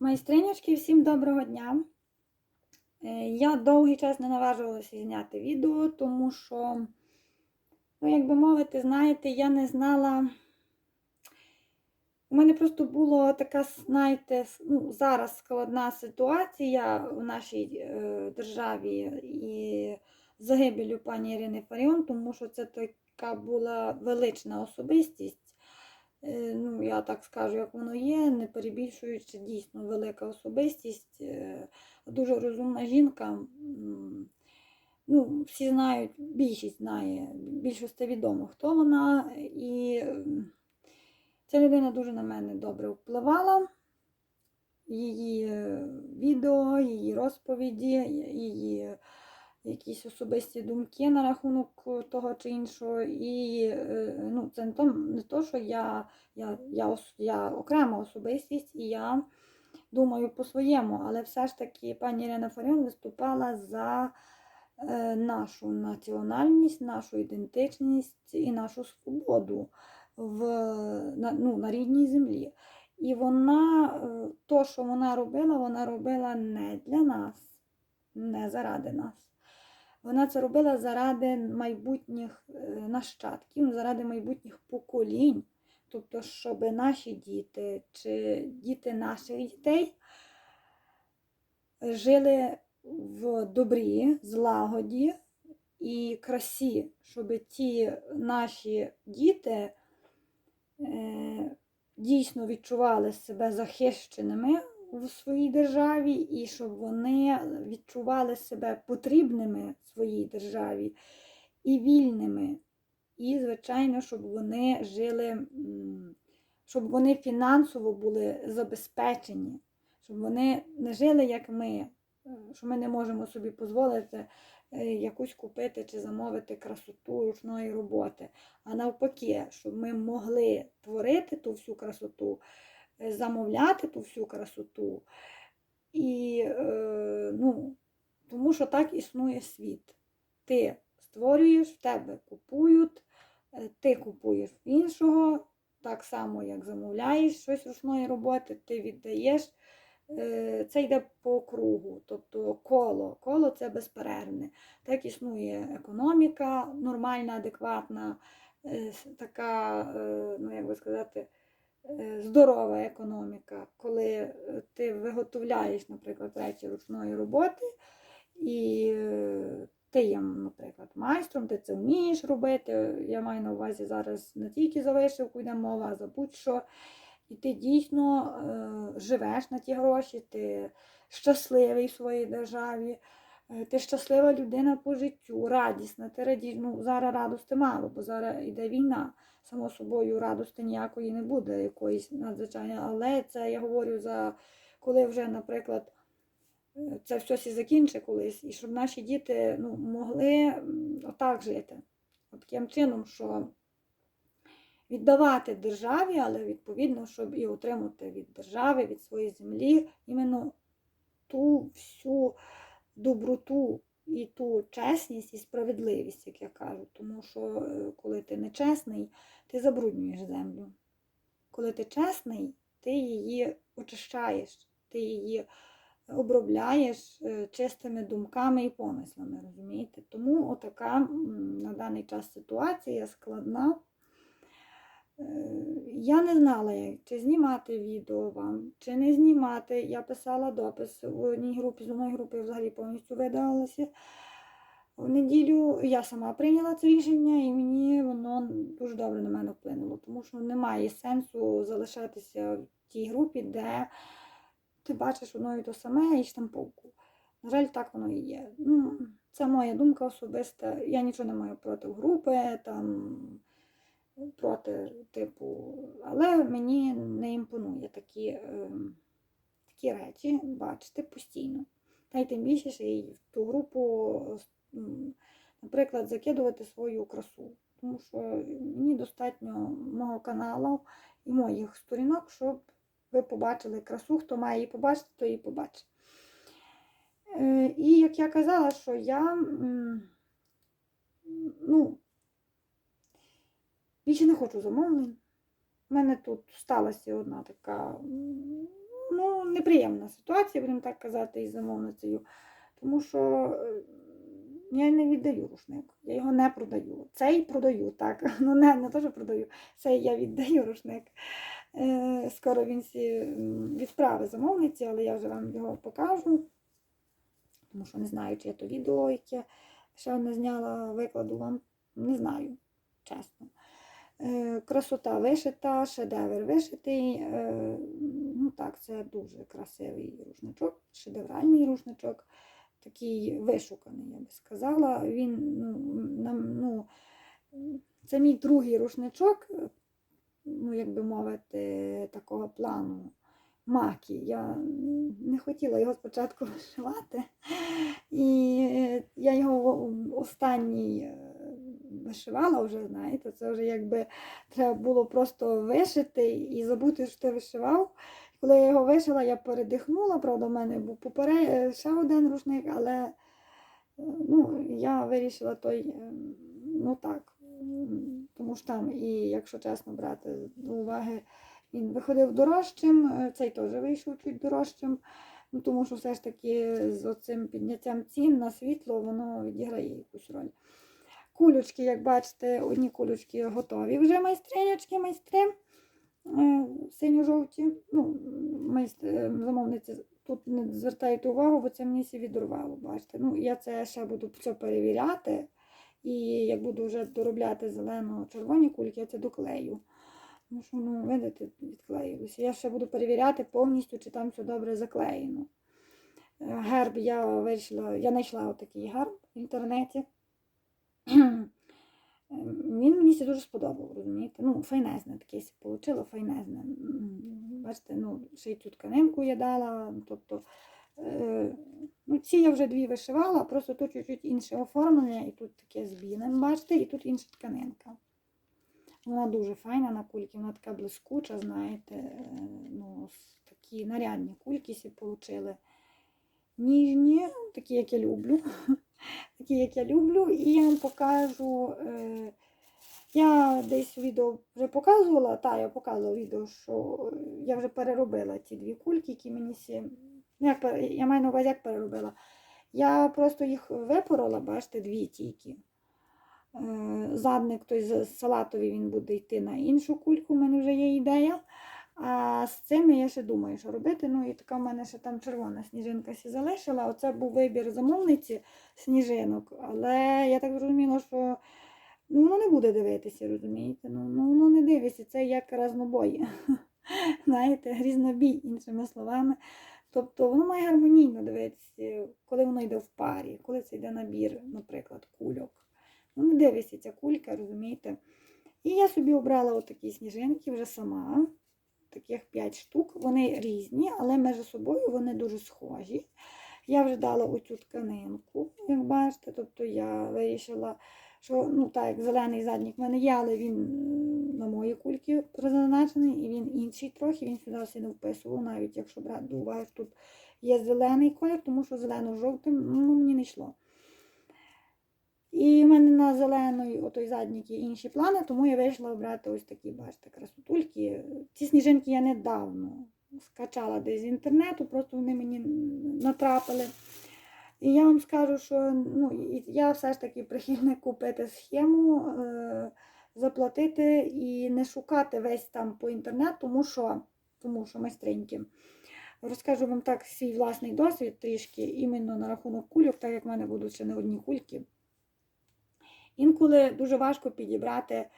Майстринячки, всім доброго дня. Е, Я довгий час не наважувалася зняти відео, тому що, ну, як би мовити, знаєте, я не знала. У мене просто була така, знаєте, ну, зараз складна ситуація в нашій е, державі і загибелю пані Ірини Фаріон, тому що це така була велична особистість. Е, ну, я так скажу, як воно є, не перебільшуючи дійсно велика особистість, е, дуже розумна жінка. Ну, всі знають, більшість знає, більшості відомо, хто вона. І ця людина дуже на мене добре впливала. Її е, відео, її розповіді, її якісь особисті думки на рахунок того чи іншого. І е, ну, це не то, не то що я, я, я, я окрема особистість і я думаю по-своєму, але все ж таки пані Ірина Фаріон виступала за е, нашу національність, нашу ідентичність і нашу свободу в, на, ну, на рідній землі. І вона, е, то, що вона робила, вона робила не для нас, не заради нас. Вона це робила заради майбутніх е, нащадків, заради майбутніх поколінь. Тобто, щоб наші діти чи діти наших дітей жили в добрі, злагоді і красі, щоб ті наші діти е, дійсно відчували себе захищеними в своїй державі, і щоб вони відчували себе потрібними своїй державі і вільними. І, звичайно, щоб вони жили, щоб вони фінансово були забезпечені, щоб вони не жили, як ми, е, що ми не можемо собі дозволити е, якусь купити чи замовити красоту ручної роботи. А навпаки, щоб ми могли творити ту всю красоту, замовляти ту всю красоту. І, е, ну, тому що так існує світ. Ти створюєш, в тебе купують, е, ти купуєш іншого, так само, як замовляєш щось ручної роботи, ти віддаєш. Е, Це йде по кругу, тобто коло. Коло це безперервне. Так існує економіка нормальна, адекватна, е, така, е, ну як би сказати, е, здорова економіка, коли е, ти виготовляєш, наприклад, речі ручної роботи, і е, ти є, наприклад, майстром, ти це вмієш робити. Я маю на увазі зараз не тільки за вишивку йде мова, а за будь-що. І ти дійсно е, живеш на ті гроші, ти щасливий в своїй державі, е, ти щаслива людина по життю, радісна, ти раді... ну, зараз радости мало, бо зараз йде війна. Само собою радости ніякої не буде, якоїсь надзвичайної. Але це я говорю за коли вже, наприклад, е, це все сі закінчить колись, і щоб наші діти ну, могли отак жити. От таким чином, що віддавати державі, але відповідно, щоб і отримати від держави, від своєї землі іменно ту всю доброту і ту чесність і справедливість, як я кажу. Тому що е, коли ти нечесний, ти забруднюєш землю. Коли ти чесний, ти її очищаєш, ти її обробляєш е, чистими думками і помислами, розумієте? Тому отака на даний час ситуація складна. Я не знала, чи знімати відео вам, чи не знімати. Я писала допис в одній групі, з одної групи взагалі повністю видалилася. В неділю я сама прийняла це рішення, і мені воно дуже добре на мене вплинуло, тому що немає сенсу залишатися в тій групі, де ти бачиш одно і те саме і штамповку. На жаль, так воно і є. Ну, це моя думка особиста. Я нічого не маю проти групи, там проти типу, але мені не імпонує такі, ем, такі речі бачити постійно. Та й тим більше ще й в ту групу, наприклад, закидувати свою красу. Тому що мені достатньо мого каналу і моїх сторінок, щоб ви побачили красу. Хто має її побачити, то її побачить. Е, І як я казала, що я ну, більше не хочу замовлень. У мене тут сталася одна така ну, неприємна ситуація, будемо так казати, із замовницею. Тому що е, я не віддаю рушник, я його не продаю. Цей продаю, так. Ну, не, не те, що продаю, цей я віддаю рушник. Е, Скоро він м, замовниці, але я вже вам його покажу. Тому що не знаю, чи я то відео, яке ще не зняла, викладу вам. Не знаю, чесно. Е, Красота вишита, шедевр вишитий. Е, Ну так, це дуже красивий рушничок, шедевральний рушничок, такий вишуканий, я би сказала. Він, ну, ну, це мій другий рушничок, е, ну, як би мовити, такого плану. Макі. Я не хотіла його спочатку вишивати. І я його останній вишивала вже, знаєте, це вже якби треба було просто вишити і забути, що ти вишивав. Коли я його вишила, я передихнула, правда, в мене був поперед е, ще один рушник, але е, ну, я вирішила той, е, ну так, тому що там, і якщо чесно брати до уваги, він виходив дорожчим, цей теж вийшов чуть дорожчим. Ну, тому що все ж таки з оцим підняттям цін на світло воно відіграє якусь роль. Кулючки, як бачите, одні кулючки готові вже майстринячки, майстри е, синьо-жовті. Ну, майст- е, замовниці тут не звертайте увагу, бо це мені сі відрувало. Бачите. Ну, я це ще буду все перевіряти. І як буду вже доробляти зелено-червоні кульки, я це доклею. Тому що, ну, видите, відклеїлося. Я ще буду перевіряти повністю, чи там все добре заклеєно. Е, Герб я вирішила, я знайшла отакий герб в інтернеті. Він мені се дуже сподобав, розумієте? Ну, файнезне таке сі файнезне. Бачите, ну, ще й цю тканинку я дала. Тобто, е, ну, ці я вже дві вишивала, просто тут чуть-чуть інше оформлення, і тут таке з білим, бачите, і тут інша тканинка. Вона дуже файна на кульки, вона така блискуча, знаєте, е, ну, такі нарядні кульки получили. Ніжні, такі, як я люблю. Такі, як я люблю, і я вам покажу. Е, я десь відео вже показувала, та я показувала відео, що е, я вже переробила ті дві кульки, які мені сі. Ну, як, я маю на увазі, як переробила. Я просто їх випорола, бачите, дві тільки. Е, Задник той салатовий він буде йти на іншу кульку, у мене вже є ідея. А з цими я ще думаю, що робити. Ну і така в мене ще там червона сніжинка сі залишила. Оце був вибір замовниці сніжинок. Але я так зрозуміла, що ну, воно не буде дивитися, розумієте? Ну, ну воно не дивиться, це як разнобой. Знаєте, різнобій, іншими словами. Тобто воно має гармонійно дивитися, коли воно йде в парі, коли це йде набір, наприклад, кульок. Ну, не дивиться ця кулька, розумієте? І я собі обрала отакі сніжинки вже сама. Таких 5 штук. Вони різні, але між собою вони дуже схожі. Я вже дала оцю тканинку, як бачите. Тобто я вирішила, що ну так, як зелений заднік в мене є, але він на мої кульки призначений, і він інший трохи, він сюди не вписував, навіть якщо брати до уваги, тут є зелений колір, тому що зелено-жовтим ну, мені не йшло. І в мене на зеленої отой заднік є інші плани, тому я вирішила обрати ось такі, бачите, красотульки. Ці сніжинки я недавно скачала десь з інтернету, просто вони мені натрапили. І я вам скажу, що ну, я все ж таки прихильник купити схему, е, заплатити і не шукати весь там по інтернету, тому що, тому що майстриньки. Розкажу вам так свій власний досвід трішки, іменно на рахунок кульок, так як в мене будуть ще не одні кульки. Інколи дуже важко підібрати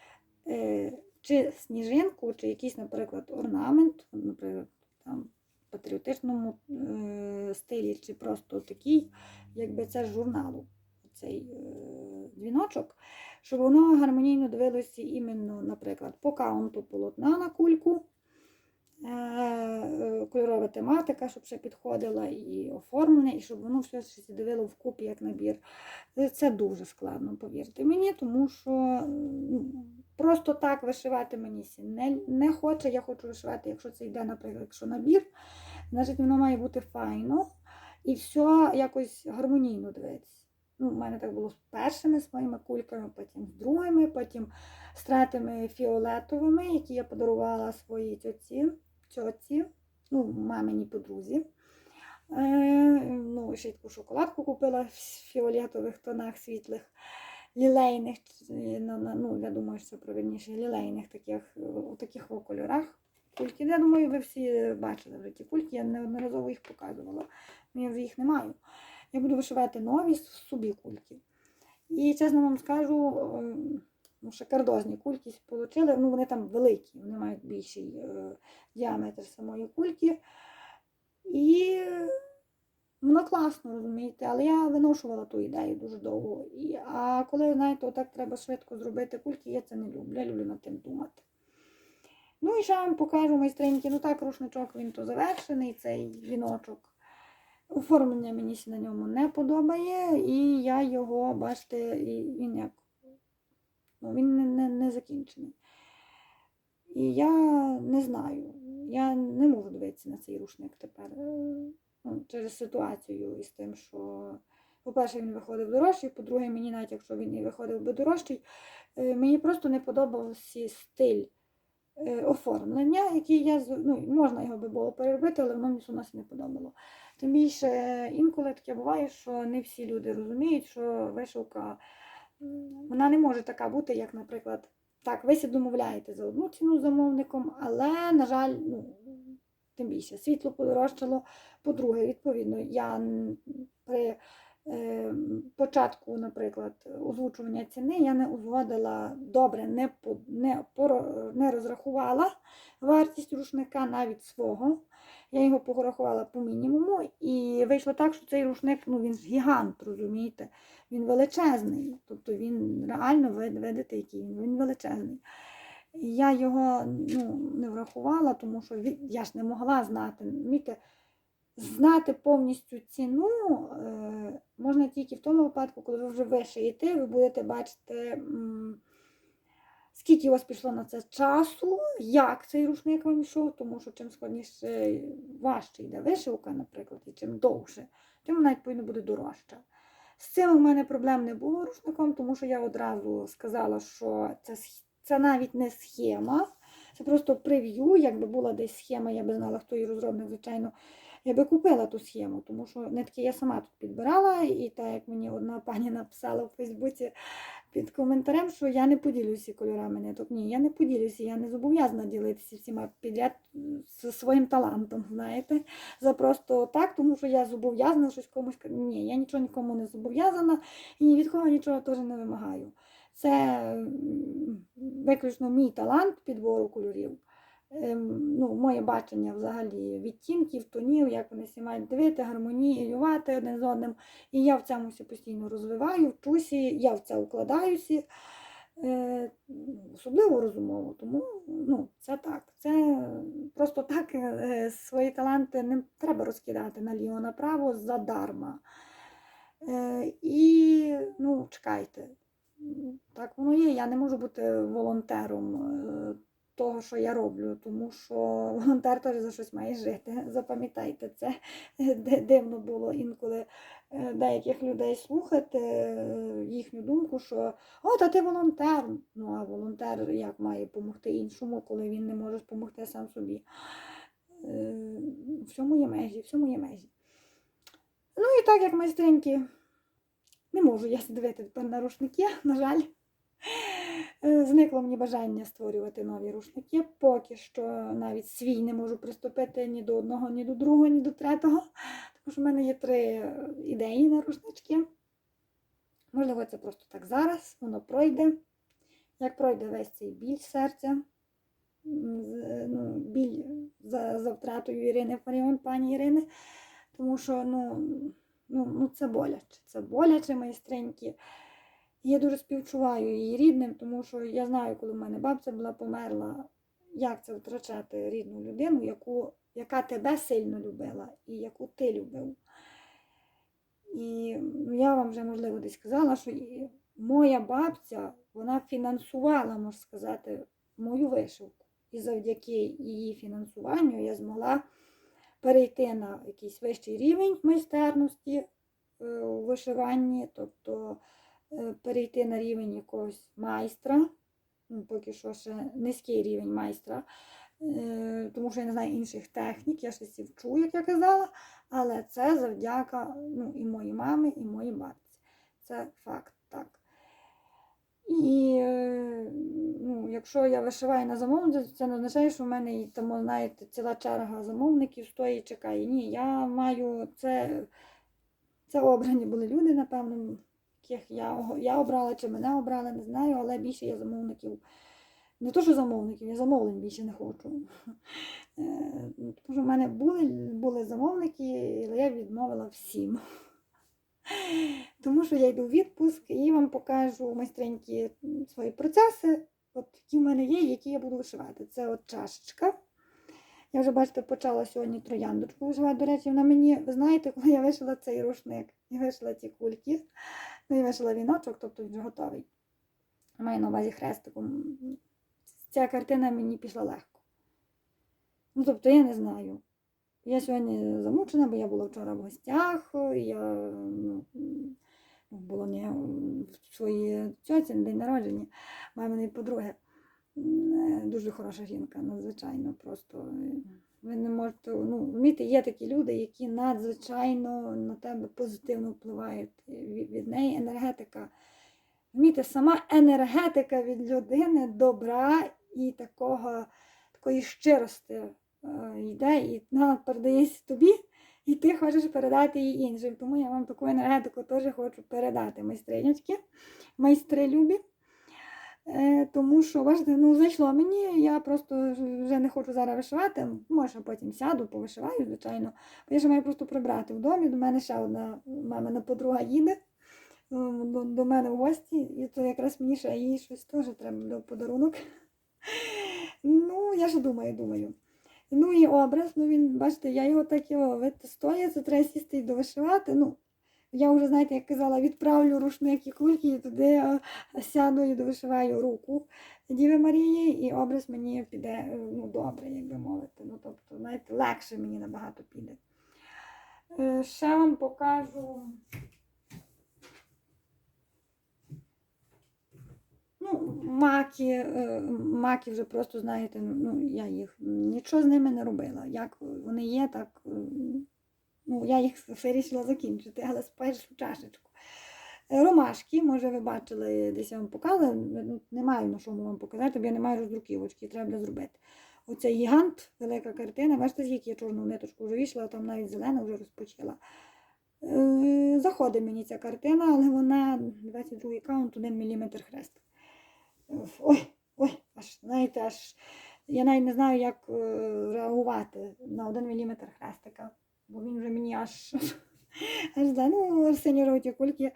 е, чи сніжинку, чи якийсь, наприклад, орнамент, наприклад, там, в патріотичному е, стилі, чи просто такий, якби це з журналу, цей е, дзвіночок, щоб воно гармонійно дивилося іменно, наприклад, по каунту полотна на кульку. Е, е, Кольорова тематика, щоб ще підходила, і оформлення, і щоб воно все дивило вкупі як набір. Це- Це дуже складно, повірте мені, тому що ну, просто так вишивати мені не, не хоче. Я хочу вишивати, якщо це йде, наприклад, якщо набір, значить воно має бути файно і все якось гармонійно дивитися. Ну, у мене так було з першими своїми кульками, потім з другими, потім з третими фіолетовими, які я подарувала своїй тьоці, тьоці ну, маминій подрузі. Е, ну, ще таку шоколадку купила в фіолетових тонах світлих, лілейних, е, ну, я думаю, що це правильніше, лілейних таких, у таких кольорах. Кульки. Я думаю, ви всі бачили вже ті кульки, я неодноразово їх показувала. Я вже їх не маю. Я буду вишивати нові собі кульки. І чесно вам скажу, е, ну, шикардозні кульки отримали. Ну, вони там великі, вони мають більший е, діаметр самої кульки. І воно класно, розумієте, але я виношувала ту ідею дуже довго. І, а коли, знаєте, отак треба швидко зробити кульки, я це не люблю. Я люблю над тим думати. Ну і ще вам покажу майстреньки. Ну так, рушничок він то завершений, цей віночок. Оформлення мені на ньому не подобає, і я його, бачите, він як. Ну, він не, не, не закінчений. І я не знаю. Я не можу дивитися на цей рушник тепер. е, Ну, через ситуацію із тим, що, по-перше, він виходив дорожчий, по-друге, мені навіть якщо він і виходив би дорожчий, е, мені просто не подобався стиль е, оформлення, який я ну, можна його би було переробити, але воно мені нас не подобало. Тим більше інколи таке буває, що не всі люди розуміють, що вишивка вона не може така бути, як, наприклад, так, ви домовляєте за одну ціну замовником, але, на жаль, ну, тим більше світло подорожчало. По-друге, відповідно, я при е, початку, наприклад, озвучування ціни я не узгодила добре, не, по, не, поро- не розрахувала вартість рушника навіть свого. Я його порахувала по мінімуму, і вийшло так, що цей рушник ну, він ж гігант, розумієте? Він величезний. Тобто він реально видите, який він, він величезний. Я його ну, не врахувала, тому що я ж не могла знати. Розумієте, знати повністю ціну е, можна тільки в тому випадку, коли ви вже вишиєте, ви будете бачити, скільки у вас пішло на це часу, як цей рушник вам йшов, тому що чим складніше важче йде вишивка, наприклад, і чим довше, тим вона відповідно буде дорожча. З цим у мене проблем не було рушником, тому що я одразу сказала, що це, це навіть не схема, це просто прев'ю. Якби була десь схема, я би знала, хто її розробник, звичайно, я би купила ту схему, тому що нитки я сама тут підбирала, і так як мені одна пані написала в Фейсбуці під коментарем, що я не поділюся кольорами ниток. Ні, я не поділюся, я не зобов'язана ділитися всіма підряд зі своїм талантом, знаєте, за просто так, тому що я зобов'язана щось комусь. Ні, я нічого нікому не зобов'язана і ні від кого нічого теж не вимагаю. Це виключно мій талант підбору кольорів. Ем, ну, моє бачення взагалі відтінків, тонів, як вони всі мають дивити, гармоніювати один з одним. І я в цьому постійно розвиваю, вчуся, я в це укладаюся, е, особливо розумово. Тому ну, це так. Це просто так е, свої таланти не треба розкидати наліво направо задарма. Е, і ну, чекайте. Так воно є. Я не можу бути волонтером того, що я роблю, тому що волонтер теж за щось має жити. Запам'ятайте це. Дивно було інколи е, деяких людей слухати е, їхню думку, що о, та ти волонтер. Ну а волонтер як має допомогти іншому, коли він не може допомогти сам собі. Е, Всьому є межі, всьому є межі. Ну і так як майстринки. Не можу я дивити тепер на рушники, на жаль. Е, Зникло мені бажання створювати нові рушники. Поки що навіть свій не можу приступити ні до одного, ні до другого, ні до третього. Тому що в мене є три е, ідеї на рушнички. Можливо, це просто так зараз, воно пройде. Як пройде весь цей біль серця, ну, біль за, за втратою Ірини Фаріон, пані Ірини. Тому що ну, ну, ну це боляче. Це боляче майстренькі. Я дуже співчуваю її рідним, тому що я знаю, коли в мене бабця була померла, як це втрачати рідну людину, яку, яка тебе сильно любила і яку ти любив. І ну, я вам вже, можливо, десь казала, що моя бабця вона фінансувала, можна сказати, мою вишивку. І завдяки її фінансуванню я змогла перейти на якийсь вищий рівень майстерності е, у вишиванні, тобто перейти на рівень якогось майстра, ну, поки що ще низький рівень майстра. е, тому що я не знаю інших технік, я щось вчу, як я казала, але це завдяка ну, і моїй мамі, і моїй бабці. Це факт, так. І е, ну, якщо я вишиваю на замовлення, це не означає, що в мене тому, знаєте, ціла черга замовників стоїть і чекає. Ні, я маю це, це обрані були люди, напевно, яких я, я обрала чи мене обрали, не знаю, але більше я замовників. Не то, що замовників, я замовлень більше не хочу. Е, Тому що в мене були, були замовники, але я відмовила всім. Тому що я йду в відпуск і вам покажу майстренькі свої процеси, от які в мене є, які я буду вишивати. Це от чашечка. Я вже, бачите, почала сьогодні трояндочку вишивати. До речі, вона мені, ви знаєте, коли я вишила цей рушник і вишила ті кульки, і вишила віночок, тобто він вже готовий. Маю на увазі хрестиком. Ця картина мені пішла легко. Ну, тобто, я не знаю. Я сьогодні замучена, бо я була вчора в гостях, я ну, було не в своїй тьоці на день народження, маминої подруги. Е, Дуже хороша жінка, надзвичайно просто. Е, Ви не можете, ну, розумієте, є такі люди, які надзвичайно на тебе позитивно впливають. Від, від неї енергетика. Розумієте, сама енергетика від людини добра і такого, такої щирості е, йде і вона передається тобі, і ти хочеш передати її іншим. Тому я вам таку енергетику теж хочу передати, майстринячки, майстри любі. Е, Тому що, бачите, ну зайшло мені, я просто вже не хочу зараз вишивати. Може, потім сяду, повишиваю, звичайно. Я ще маю просто прибрати в домі. До мене ще одна мамина подруга їде до, до мене в гості, і то якраз мені ще їй щось теж треба в подарунок. Ну, я ж думаю, думаю. Ну і образ, ну він, бачите, я його так його витестую, це треба сісти і довишивати. Ну, я вже, знаєте, як казала, відправлю рушник і кульки, і туди е, сяду і довишиваю руку Діви Марії, і образ мені піде е, ну, добре, як би мовити. Ну, тобто, знаєте, легше мені набагато піде. Е, Ще вам покажу. Ну, маки, маки вже просто, знаєте, ну, я їх нічого з ними не робила. Як вони є, так ну, я їх вирішила закінчити, але спершу чашечку. Е, Ромашки, може, ви бачили, десь я вам показала, ну, не маю на що вам показати, бо я не маю роздруківочки, треба зробити. Оцей гігант, велика картина, бачите, скільки я чорну ниточку вже вийшла, там навіть зелена вже розпочала. Е, Заходить мені ця картина, але вона 22 каунт, 1 мм хрест. Ой, ой, аж, знаєте, аж я навіть не знаю, як е, реагувати на 1 мм хрестика, бо він вже мені аж аж за ну, сині жовті кульки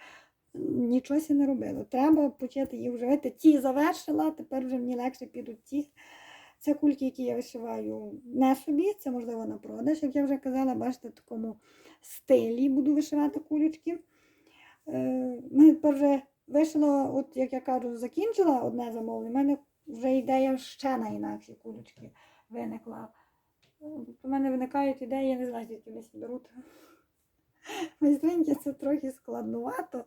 нічого не робило. Треба почати вже. Видите, Ті завершила, тепер вже мені легше підуть ті. Це кульки, які я вишиваю не собі, це можливо на продаж, як я вже казала, бачите, в такому стилі буду вишивати кулечки. Е, Ми тепер вже вишила, от як я кажу, закінчила одне замовлення, в мене вже ідея ще на інакші кулечки виникла. У мене виникають ідеї, я не знаю, звідки вони всі беруть. Майстринки це трохи складнувато.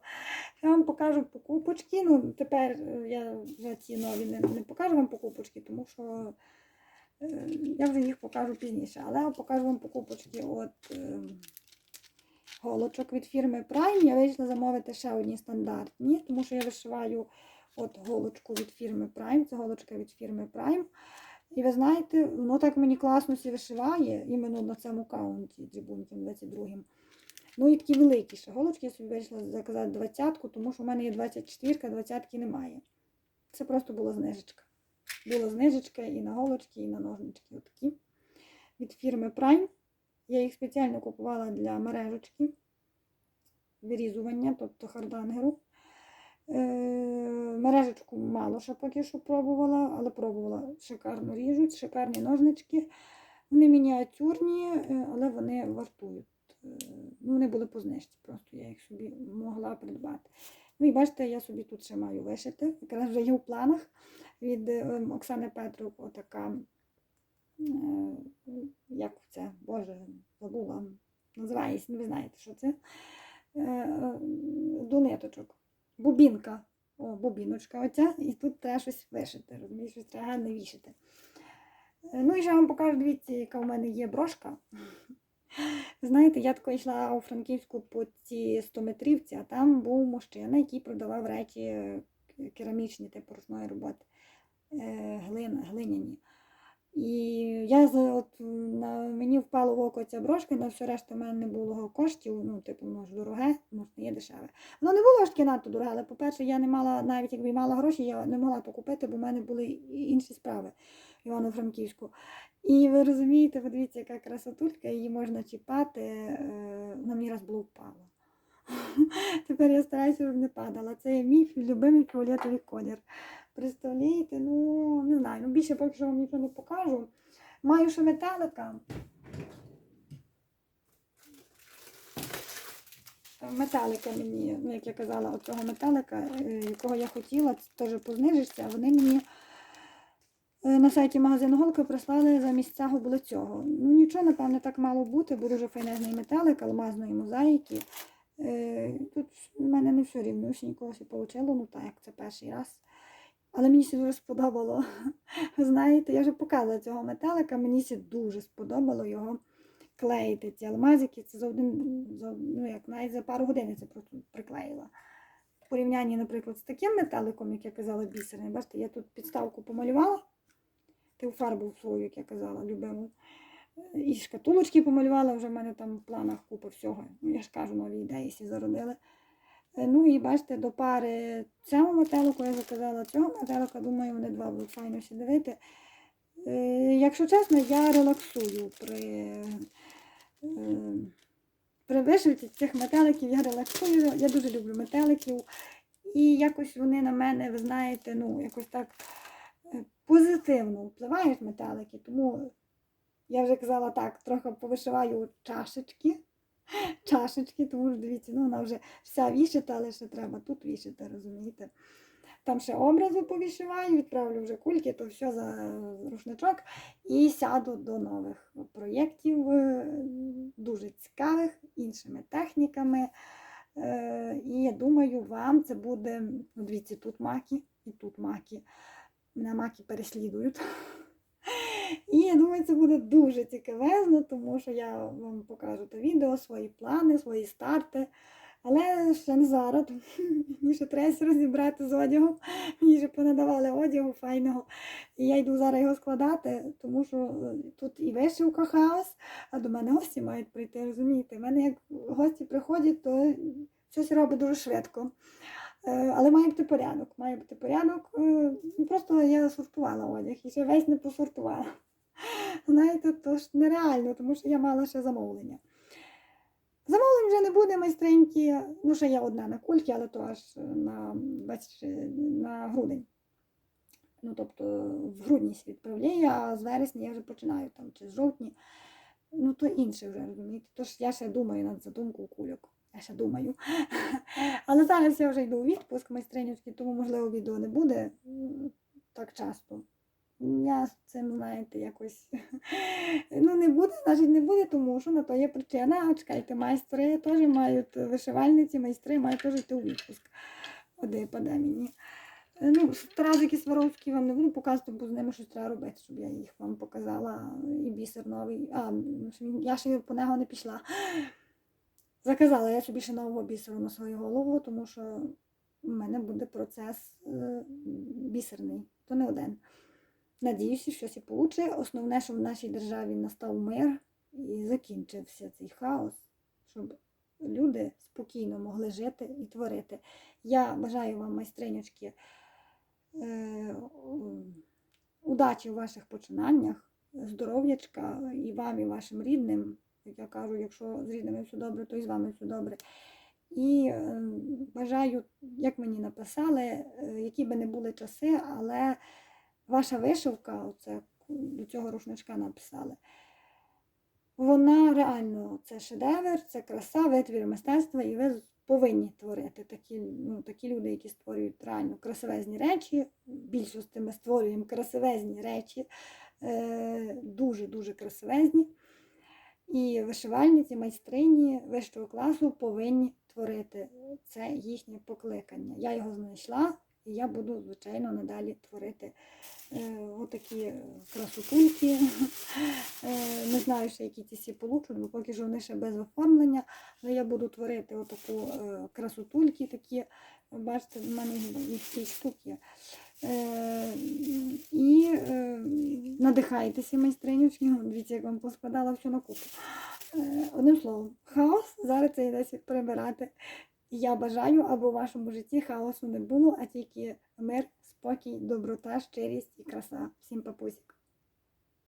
Я вам покажу покупочки. Ну, тепер е, я вже ці нові не, не покажу вам покупочки, тому що е, я вже їх покажу пізніше. Але я покажу вам покупочки от е, голочок від фірми Prime. Я вирішила замовити ще одні стандартні, тому що я вишиваю от голочку від фірми Prime. Це голочка від фірми Prime. І ви знаєте, воно так мені класно всі вишиває, іменно на цьому каунті дзібунком 22 Ну і такі великі ще голочки, я собі вирішила заказати двадцятку, тому що в мене є 24, двадцятки немає. Це просто була знижечка. Була знижечка і на голочки, і на ножнички. Отакі. Від фірми Prime. Я їх спеціально купувала для мережечки вирізування, тобто хардангеру. Е, мережечку мало що поки що пробувала, але пробувала шикарно ріжуть, шикарні ножнички. Вони мініатюрні, е, але вони вартують. Е, Ну, вони були по знижці, просто я їх собі могла придбати. Ну і бачите, я собі тут ще маю вишити. Якраз вже є в планах від Оксани Петрук, отака, як це, Боже, забула, називається, ви знаєте, що це. До ниточок. Бубінка. О, бубіночка оця, і тут треба щось вишити, розумієш, щось треба гарно вішати. Е, Ну і ще вам покажу, дивіться, яка в мене є брошка. Знаєте, я тако йшла у Франківську по цій 100 метрівці, а там був мужчина, який продавав речі е, керамічні, типу ручної роботи, е, глиняні. І я от, на, мені впало в око ця брошка, на все решта в мене не було коштів, ну, типу, може, дороге, може, не є дешеве. Воно не було ж таки надто дороге, але, по-перше, я не мала, навіть якби мала гроші, я не могла то купити, бо в мене були інші справи Івано-Франківську. І ви розумієте, подивіться, яка красотулька, її можна чіпати, е, вона мені раз було впала. Тепер я стараюся, щоб не падала. Це мій любимий фіолетовий колір. Представляєте? Ну, не знаю, ну більше поки що вам нічого не покажу. Маю ще метелика. Метелика мені, ну як я казала, от цього метелика, е, якого я хотіла, теж по знижці, а вони мені е, на сайті магазину Голки прислали замість цього було цього. Ну нічого, напевне, так мало бути, бо дуже файнезний метелик, алмазної мозаїки. Е, Тут в мене не все рівно, рівнюсінько все вийшло, ну так, як це перший раз. Але мені це дуже сподобало. Знаєте, я вже показувала цього метелика, мені це дуже сподобало його клеїти. Ці алмазики, це за один, за, ну як навіть за пару годин я це просто приклеїла. В порівнянні, наприклад, з таким метеликом, як я казала, бісерний. Бачите, я тут підставку помалювала, ту фарбу свою, як я казала, любиму. І шкатулочки помалювала, вже в мене там в планах купа всього. Ну, я ж кажу, нові ідеї всі зародили. Е, Ну і бачите, до пари цьому метелику я заказала цього метелика, думаю, вони два будуть файно всі дивити. Е, Якщо чесно, я релаксую при, е, при вишивці цих метеликів, я релаксую, я дуже люблю метеликів. І якось вони на мене, ви знаєте, ну, якось так позитивно впливають метелики. Тому я вже казала так, трохи повишиваю чашечки. Чашечки, тому що дивіться, ну вона вже вся вішита, але ще треба тут вішити, розумієте? Там ще образу повішиваю, відправлю вже кульки, то все за рушничок. І сяду до нових проєктів, е, дуже цікавих, іншими техніками. Е, І я думаю, вам це буде. Ну, дивіться, тут маки і тут маки. Мене маки переслідують. І я думаю, це буде дуже цікавезно, тому що я вам покажу то відео, свої плани, свої старти. Але ще не зараз. Мені ще треба розібрати з одягом. Мені вже понадавали одягу файного. І я йду зараз його складати, тому що е, тут і вишивка хаос, а до мене гості мають прийти, розумієте? У мене як гості приходять, то щось робить дуже швидко. Е, Але має бути порядок. Має бути порядок. Е, ну, Просто я сортувала одяг і ще весь не посортувала. Знаєте, то ж нереально, тому що я мала ще замовлення. Замовлень вже не буде майстренькі. Ну, ще є одна на кульки, але то аж на, на грудень. Ну, тобто в грудні світ відправляє, а з вересня я вже починаю там, чи з жовтні. Ну, то інше вже, розумієте. Тож я ще думаю над задумкою кульок. Я ще думаю. Але зараз я вже йду у відпуск майстринівський, тому, можливо, відео не буде так часто. Я з цим, знаєте, якось ну не буде, значить не буде, тому що на то є причина. А чекайте, майстри теж мають вишивальниці, майстри мають теж йти у відпуск. Оде паде мені. Ну, стразики Сваровські вам не буду показувати, бо з ними щось треба робити, щоб я їх вам показала. І бісер новий. А, ну, я ще по нього не пішла. Заказала я ще нового бісеру на свою голову, тому що в мене буде процес е, бісерний, то не один. Надіюся, щось і вийде. Основне, щоб в нашій державі настав мир і закінчився цей хаос, щоб люди спокійно могли жити і творити. Я бажаю вам, майстринючки, е, удачі у ваших починаннях, здоров'ячка і вам, і вашим рідним. Я кажу, якщо з рідними все добре, то і з вами все добре. І е, бажаю, як мені написали, е, які би не були часи, але ваша вишивка, оце до цього рушничка написали. Вона реально це шедевр, це краса, витвір мистецтва, і ви повинні творити такі, ну, такі люди, які створюють реально красивезні речі. Більшості ми створюємо красивезні речі, дуже-дуже красивезні. І вишивальниці, майстрині вищого класу повинні творити. Це їхнє покликання. Я його знайшла, І я буду, звичайно, надалі творити е, отакі е, красотульки. Е, не знаю, ще які ці всі получать, бо поки що вони ще без оформлення. Але я буду творити отаку е, красотульки, такі, бачите, в мене їх ці штуки. Е, і е, надихайтеся, майстринючки. Дивіться, як вам поспадало все на купу. Е, одним словом, хаос зараз це йдеться прибирати. Я бажаю, аби у вашому житті хаосу не було, а тільки мир, спокій, доброта, щирість і краса. Всім папусік.